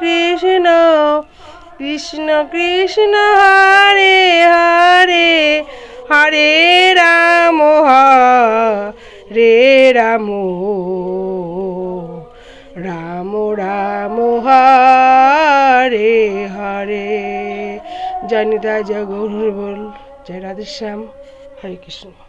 Krishna Krishna Krishna, Hare Hare Hare Ram হরে Ram Ram Ram, Hare Hare. জয় Nitai, জয় বল। জয় Radheshyam. হরে Krishna.